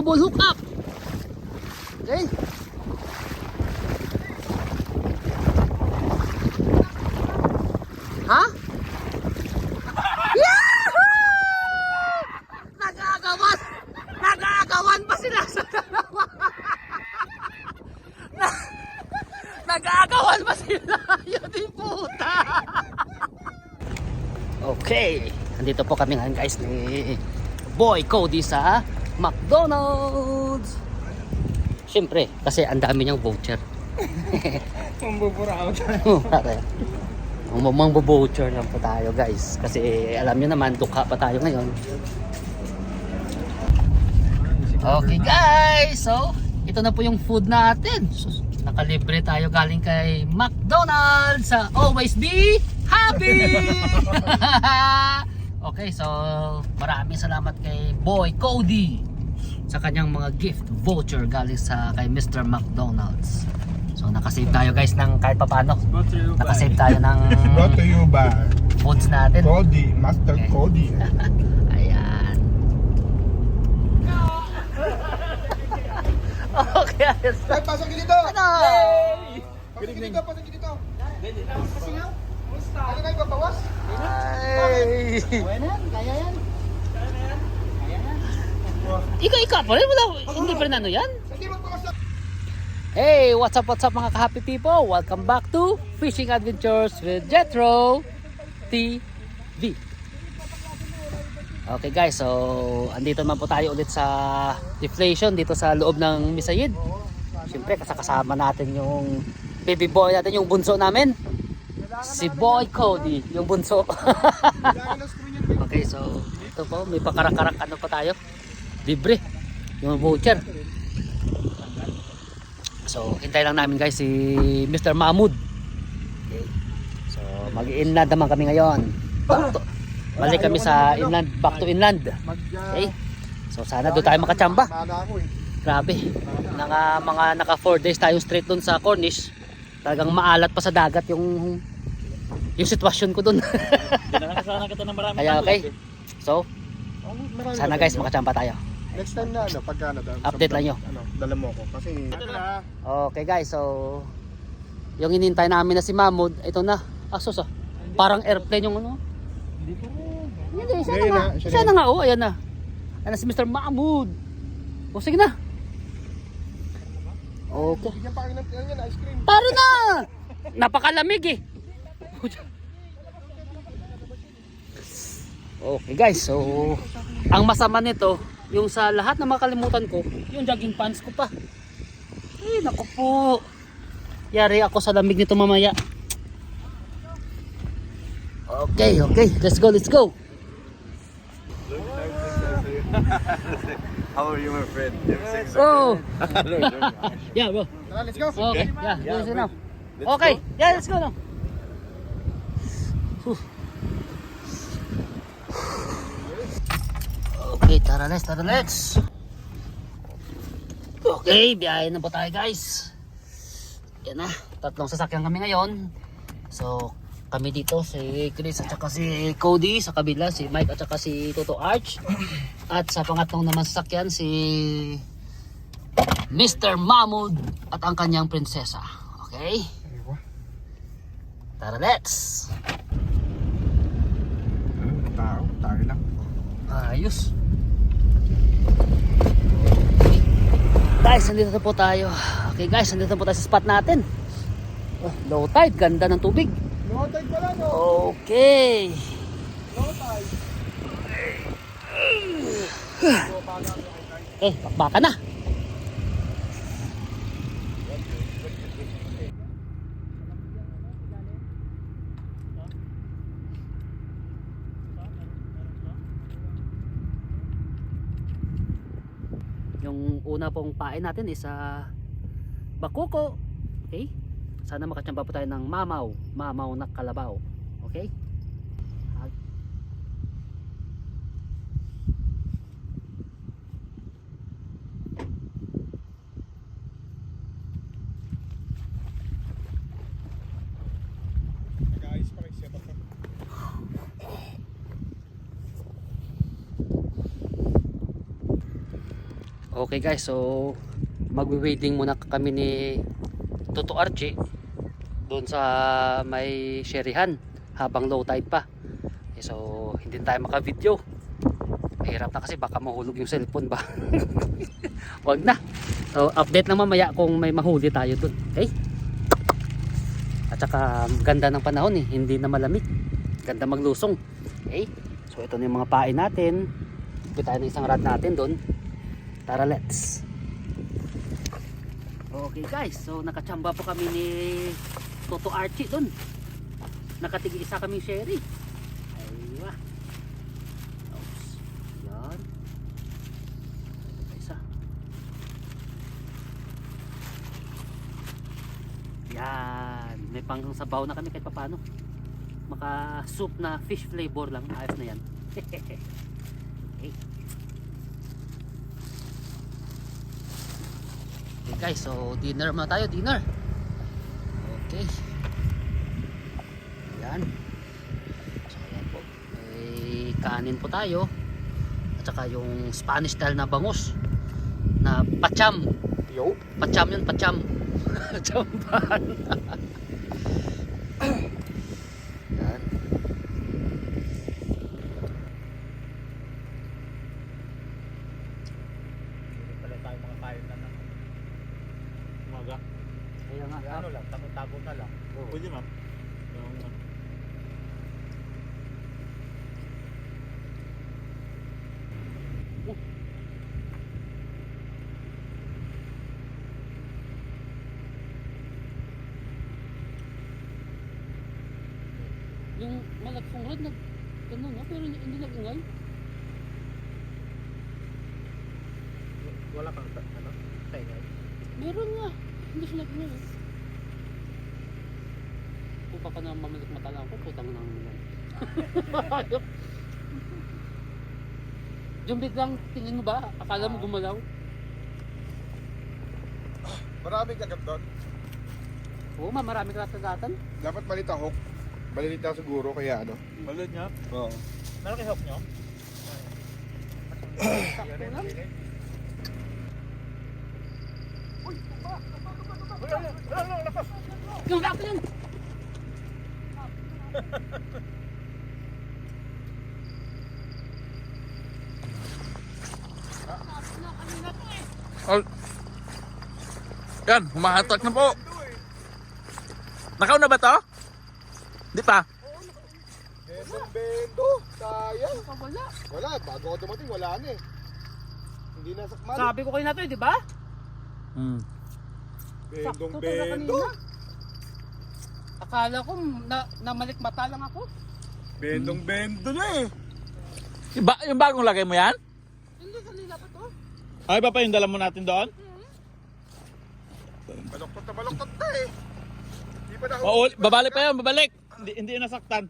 double hook up. Okay. Ha? Yahoo! Nagagawan pa sila sa pa sila! Yun yung! Okay, andito po kami ngayon guys ni Boy Cody sa McDonald's. Siyempre, kasi ang dami niyang voucher. Mambubura ako Oh, Pare. Umamang voucher lang po tayo guys. Kasi alam niyo naman, dukha pa tayo ngayon. Okay guys, so ito na po yung food natin. So, nakalibre tayo galing kay McDonald's sa Always Be Happy! okay, so maraming salamat kay Boy Cody sa kanyang mga gift voucher galing sa kay Mr. McDonald's. So nakasave tayo guys ng kahit papano. Nakasave tayo ng Brought to you by foods natin. Cody, Master Okay. Cody. Ayan. okay, ayos. Ay, pasok dito! Ano? Pasok dito, pasok dito! Ano kayo babawas? Ay. Ikaw, ikaw pa rin? Wala, hindi pa rin ano yan? Hey, what's up, what's up mga ka-happy people? Welcome back to Fishing Adventures with Jetro TV. Okay guys, so andito naman po tayo ulit sa deflation dito sa loob ng Misayid. Siyempre kasakasama natin yung baby boy natin, yung bunso namin. Si Boy Cody, yung bunso. okay, so ito po, may pakarak-karak ano pa tayo. Libre, yung voucher. So, hintay lang namin guys si Mr. Mahmood. Okay. So, mag-inland naman kami ngayon. Back to, balik kami sa inland, back to inland. Okay. So, sana doon tayo makachamba. Eh. Grabe. Naka, mga naka 4 days tayo straight doon sa Cornish. Talagang maalat pa sa dagat yung yung sitwasyon ko doon. Kaya okay. So, Oh, sana na guys makachamba tayo. Next time na ano, pagka ano, dal- Update lang nyo. Ano, dala mo ako. Kasi, ito na. Okay guys, so yung inintay namin na si Mahmood, ito na. Asos ah. Parang airplane yung ano. Hindi, siya na Siya nga. na, siya Siya na. na nga, oh, ayan na. Ayan na si Mr. Mahmood. O sige na. Okay. Bigyan pa kayo ng ano yan, ice cream. Paro na! Napakalamig eh. Okay guys, so ang masama nito, yung sa lahat na makalimutan ko, yung jogging pants ko pa. Eh, naku po. Yari ako sa lamig nito mamaya. Okay, okay. Let's go, let's go. How are you, my friend? Six Oh. yeah, bro. Tara, let's go! Okay, yeah, Yeah, yeah enough. Let's Okay, go. yeah, let's go now. Whew. Okay, tara let's, tara let's. Okay, biyahe na po tayo guys. Yan na, tatlong sasakyan kami ngayon. So, kami dito, si Chris at saka si Cody sa kabila, si Mike at saka si Toto Arch. At sa pangatlong naman sasakyan, si Mr. Mahmood at ang kanyang prinsesa. Okay? Tara, let's! Tao, tayo lang. Ayos. Guys, nandito na po tayo. Okay guys, nandito na po tayo sa spot natin. Oh, low tide, ganda ng tubig. No tide pala, no? Okay. No tide. Eh, bakbaka na. Yung una pong pain natin is sa Bakuko. Okay? Sana makachamba po tayo ng mamaw. Mamaw na kalabaw. Okay? Okay guys, so magwi-wading muna kami ni Toto Archie doon sa may sherihan habang low tide pa. Eh, so hindi tayo maka-video. Mahirap na kasi baka mahulog yung cellphone ba. Wag na. So update lang mamaya kung may mahuli tayo doon. Okay? At saka ganda ng panahon eh, hindi na malamig. Ganda maglusong. Okay? So ito na yung mga pain natin. Ipit tayo ng isang rod natin doon. Tara let's. Okay guys, so nakachamba po kami ni Toto Archie doon. Nakatigi isa kaming sherry. Aywa. Oops. Yan. Isa. Yan. May pang sabaw na kami kahit papano. Maka soup na fish flavor lang. Ayos na yan. okay. Okay guys, so dinner muna tayo, dinner. Okay. Yan. So yan po. May kanin po tayo. At saka yung Spanish style na bangus. Na pacham. Yo. Pacham yun, pacham. Champan. yan. Hindi pala tayo mga kain na ng umaga. Kaya nga. Ano lang, tago-tago na lang. Oo. Pwede ma'am. Yung malagpong rod, nag, ano nga, pero hindi nag-ingay. Wala kang ta- ano, taingay. Meron nga. Hindi siya nag-ingay. Kung baka na mamalik mata lang ako, putang na naman. yung biglang tingin mo ba? Akala mo gumalaw? Maraming kagat doon. Oo, ma, marami ka natagatan. Dapat malita hook. Malilita siguro kaya ano. Balod niya. Oo. Malaki help niyo? Sakto lang. Yung sakto yun! Oh. Yan, humahatak na po. Nakaw na ba to? Di pa. Bendo. Sayang. Wala. Wala. Bago ako dumating, wala na eh. Hindi na sakmal. Sabi ko kayo na to, eh, di ba? Hmm. Bendong Sakto bendo. kanina. Akala ko na namalik mata lang ako. Bendong bendo na eh. Yung, ba- yung bagong lagay mo yan? Hindi kanina pa to. Ay, pa pa yung dala mo natin doon? Baloktot na baloktot na eh. Hindi pa na Oo, babalik pa yun, babalik. Hindi, hindi yun nasaktan.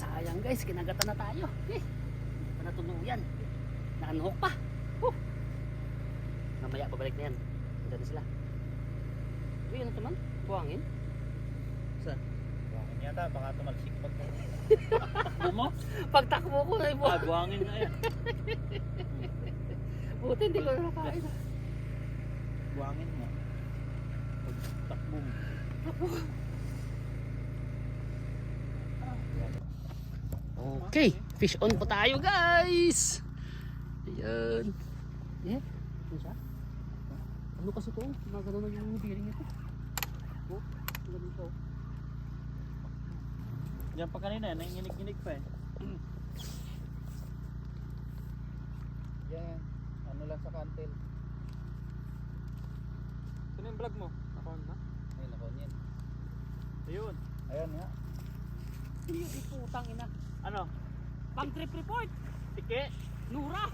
Sayang guys, kinagatan na tayo. Eh, hindi pa natuluyan. Pa. Huh. Mamaya babalik na yan. Na sila. Uy, ano to man? Buhangin? Buhangin yata, baka tumalsik pag Takbo mo? Pagtakbo ko na yung Ah, buhangin na yan. Buti hindi ko nakakain. Buhangin mo. Pag takbo mo. Okay, fish on po tayo guys. Ayan. Yeah, ano siya? Ano kasi to? Magano na yung bearing ito. Oh, ganito. Diyan pa kanina, nanginginig-ginig pa eh. Yan, ano lang sa kantel. Sino yung vlog mo? Ako na? Ayun, ako yan. Ayun. Ayun nga. Yung iputang ina. Ano? Pang trip report. Tike? Nura.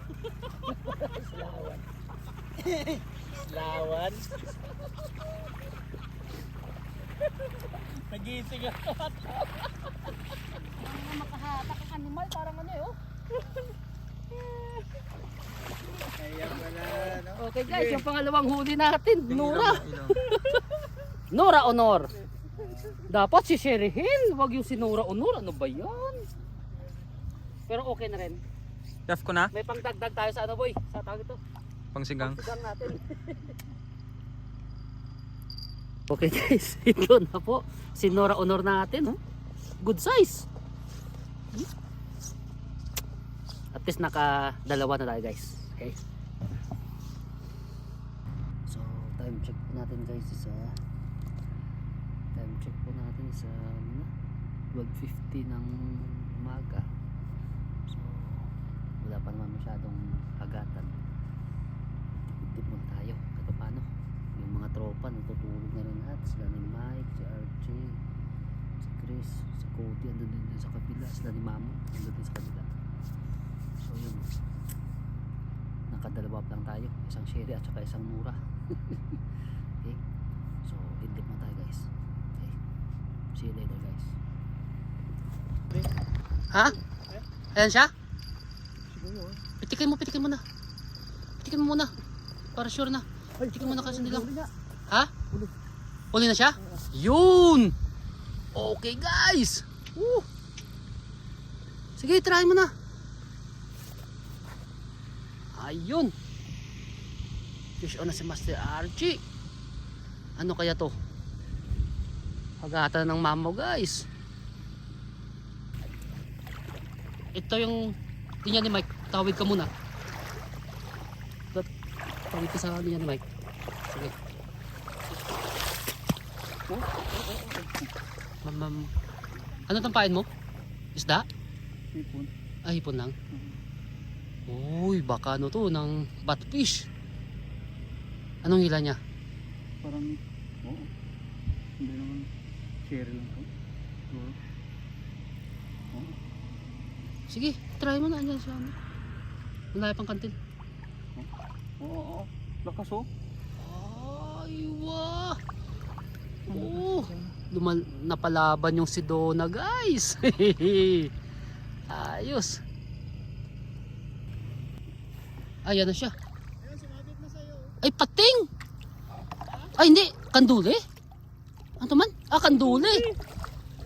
Lawan. Nagising ako. Ano makahatak ang animal parang ano eh oh. Kaya pala, no? Okay guys, yung pangalawang huli natin, Nora. Nora Honor. Dapat si Sherry Hill, wag yung si Nora Honor. Ano ba yan? Pero okay na rin. Chef ko na? May pangdagdag tayo sa ano boy? Sa tawag ito. Pangsigang. Pagsigang natin. okay guys, ito na po. Sinora honor natin. Oh. Good size. At least naka dalawa na tayo guys. Okay. So time check po natin guys sa time check po natin sa ano, 12.50 ng umaga. So wala pa naman masyadong agatan tip muna tayo kahit paano yung mga tropa natutulog na rin lahat. Sila ni Mike, si RJ si Chris, si Cody andun din, din sa kabila. Sila ni Mamo andun din sa kabila. So yun. Nakadalawa lang tayo. Isang sherry at saka isang mura. Okay. So idlip na tayo guys. Okay. See you later guys. Ha? ayan siya? pitikin mo pitikin mo na. Pitikin mo muna. Para sure na. Tingnan mo na kasi nila. Ha? Uli na siya? Yun! Okay guys! Woo! Sige, try mo na. Ayun! Fish on na si Master Archie. Ano kaya to? Hagatan ng mamo guys. Ito yung linya ni Mike. Tawid ka muna. Tawid ka sa linya ni Mike. Sige. Mam, mam. Ano tampain mo? Isda? Hipon. Ah, hipon lang. Uy, baka ano to, ng batfish. Anong hila niya? Parang, oo. Hindi naman, cherry lang to. Oo. Sige, try mo na. Andyan siya. ano. Malaya pang kantin. Oo. Lakas oh. Ay, wah! Oo. Lumal napalaban yung si Donna, guys. Ayos. Ayan na siya. Ay, pating! Ay, hindi. Kanduli. Ano man? Ah, kanduli.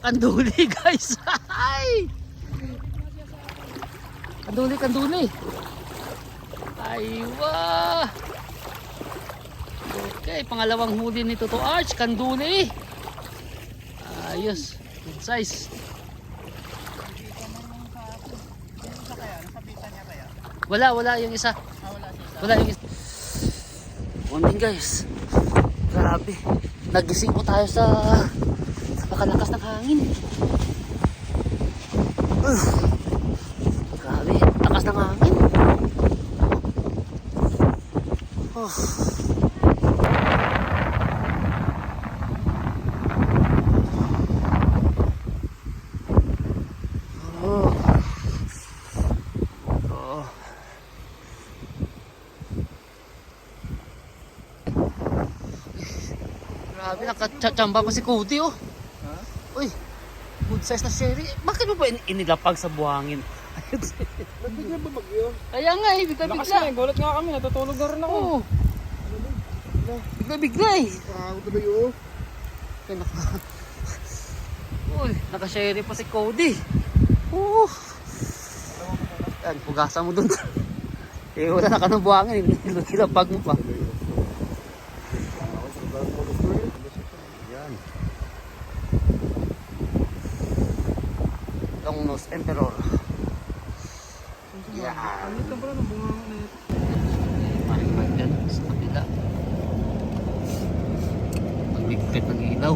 Kanduli, guys. Ay! Kanduli, kanduli. Ay, wah! Okay, pangalawang huli nito to Arch, kanduli. Ayos, good size. Wala, wala yung isa. Wala yung isa. Morning guys. Grabe. Nagising po tayo sa sa pakalakas ng hangin. Uh, grabe, lakas ng hangin. Oh. Grabe, nakachamba pa si Cody oh. Ha? Uy, good size na sherry. Bakit mo ba in- inilapag sa buhangin? Nagbigla ba bagyo? Kaya nga eh, bigla Lakas bigla. eh. Gulat nga kami. Natutulog na rin ako. Oo. Bigla eh. Pangako tuloy oh. Ay, naka... Uy, naka-sherry pa si Cody. Oo. Yan, pugasan mo dun. eh, wala na ka ng buhangin. Nilapag mo pa. Yan. Long nose emperor. Yan. Ano ito bro? Nabunga na ito. Parang ba dyan sa kabila. Ng ilaw.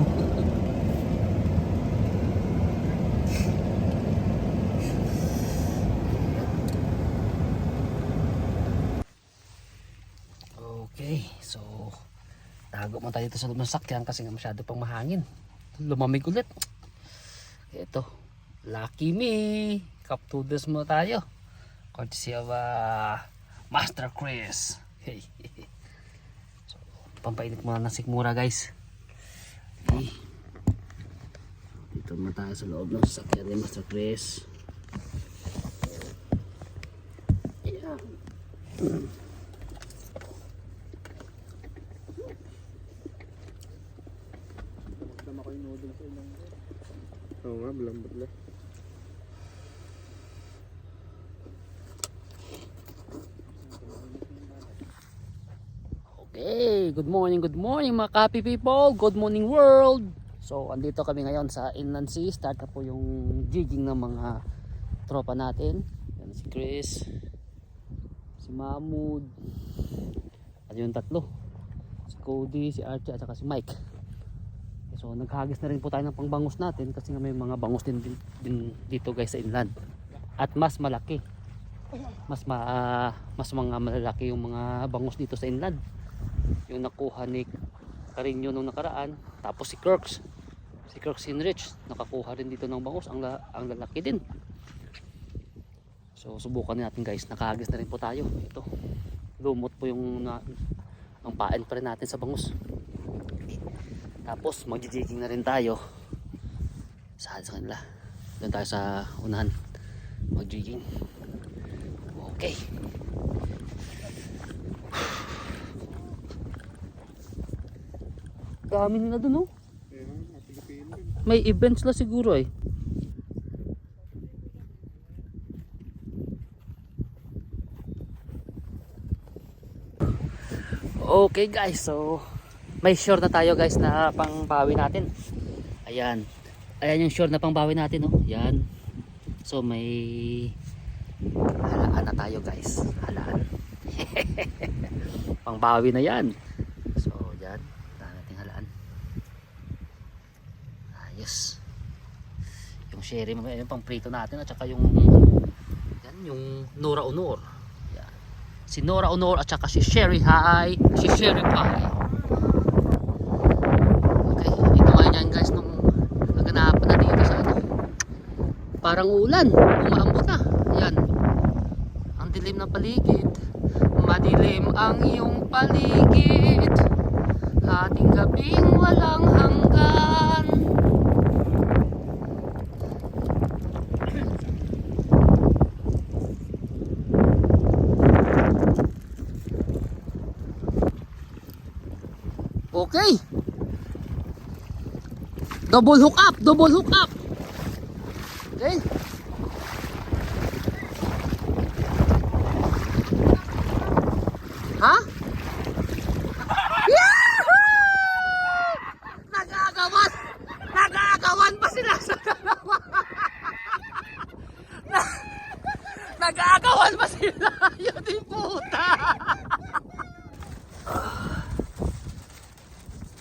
Okay, so tago mo tayo dito sa loob ng sakyan kasi nga masyado pang mahangin. Lumamig ulit. Ito, lucky me. Cup to this mo tayo. Courtesy of uh, Master Chris. Hey. so, pampainit muna ng sikmura guys. Okay. Dito naman tayo sa loob ng sasakyan ni Master Chris. Yeah. Oo nga, malambot lang. Good morning, good morning mga happy people, good morning world. So, andito kami ngayon sa Inland Sea. Start na po yung jigging ng mga tropa natin. Yan si Chris, si Mahmoud, at yung tatlo. Si Cody, si Archie, at saka si Mike. So, naghagis na rin po tayo ng pangbangus natin kasi nga may mga bangus din, din, din dito guys sa inland. At mas malaki. Mas ma, ah, mas mga malalaki yung mga bangus dito sa inland yung nakuha ni Carino nung nakaraan. Tapos si Kirks. Si Kirks Hinrich nakakuha rin dito ng bangus. Ang, la, ang lalaki din. So subukan natin guys. Nakahagis na rin po tayo. Ito. Lumot po yung na, ang pain pa rin natin sa bangus. Tapos magjijigging na rin tayo. Sa kanila? Doon tayo sa unahan. Magjigging okay Dami nila dun oh. May events la siguro eh. Okay guys, so may sure na tayo guys na pangbawi natin. Ayan. Ayan yung sure na pangbawi natin oh. Yan. So may halaan na tayo guys. Halaan. pangbawi na yan. So yan. Wala nating halaan. Ayos. Yung sherry mamaya yung pang prito natin at saka yung yan yung Nora Honor. Yan. Si Nora Honor at saka si Sherry High, si Sherry Pie. Okay, ito ngayon yan guys nung naganapan na dito sa ano. Parang ulan, umaambot na. Yan. Ang dilim ng paligid. Madilim ang iyong paligid. Ating gabing walang hanggan. Okay. Double hook up, double hook up. Okay. Ha? Yahoo! Nagagawan! Nagagawan pa sila sa dalawa! Na- Nagagawan pa sila! Yun yung puta!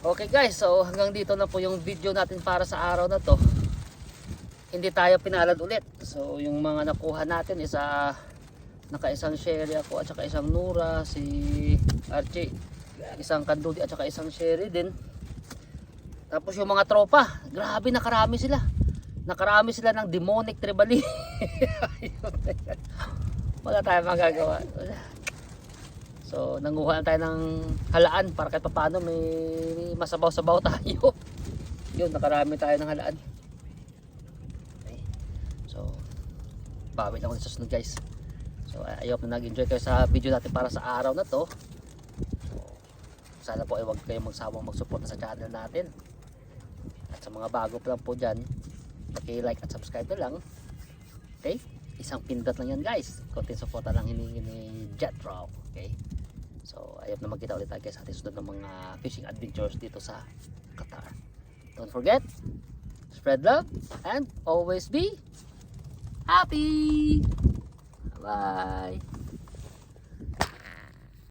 Okay guys, so hanggang dito na po yung video natin para sa araw na to. Hindi tayo pinalad ulit. So yung mga nakuha natin isa naka-isang sherry ako at saka isang Nura, si Archie, isang Kandudi at saka isang sherry din. Tapos yung mga tropa, grabe nakarami sila. Nakarami sila ng demonic tribali. Wala tayong magagawa. So, nanguha na tayo ng halaan para kahit paano may masabaw-sabaw tayo. Yun, nakarami tayo ng halaan. Okay. So, bawi lang ulit sa sunod guys. So, I hope na nag-enjoy kayo sa video natin para sa araw na to. So, sana po ay huwag kayong magsawang mag-support sa channel natin. At sa mga bago pa lang po dyan, paki-like at subscribe na lang. Okay? Isang pindot lang yan guys. Konting support lang hiningi ni Jetro. Okay? So, ayop na magkita ulit tayo sa ating sunod ng mga fishing adventures dito sa Qatar. Don't forget, spread love and always be happy! Bye!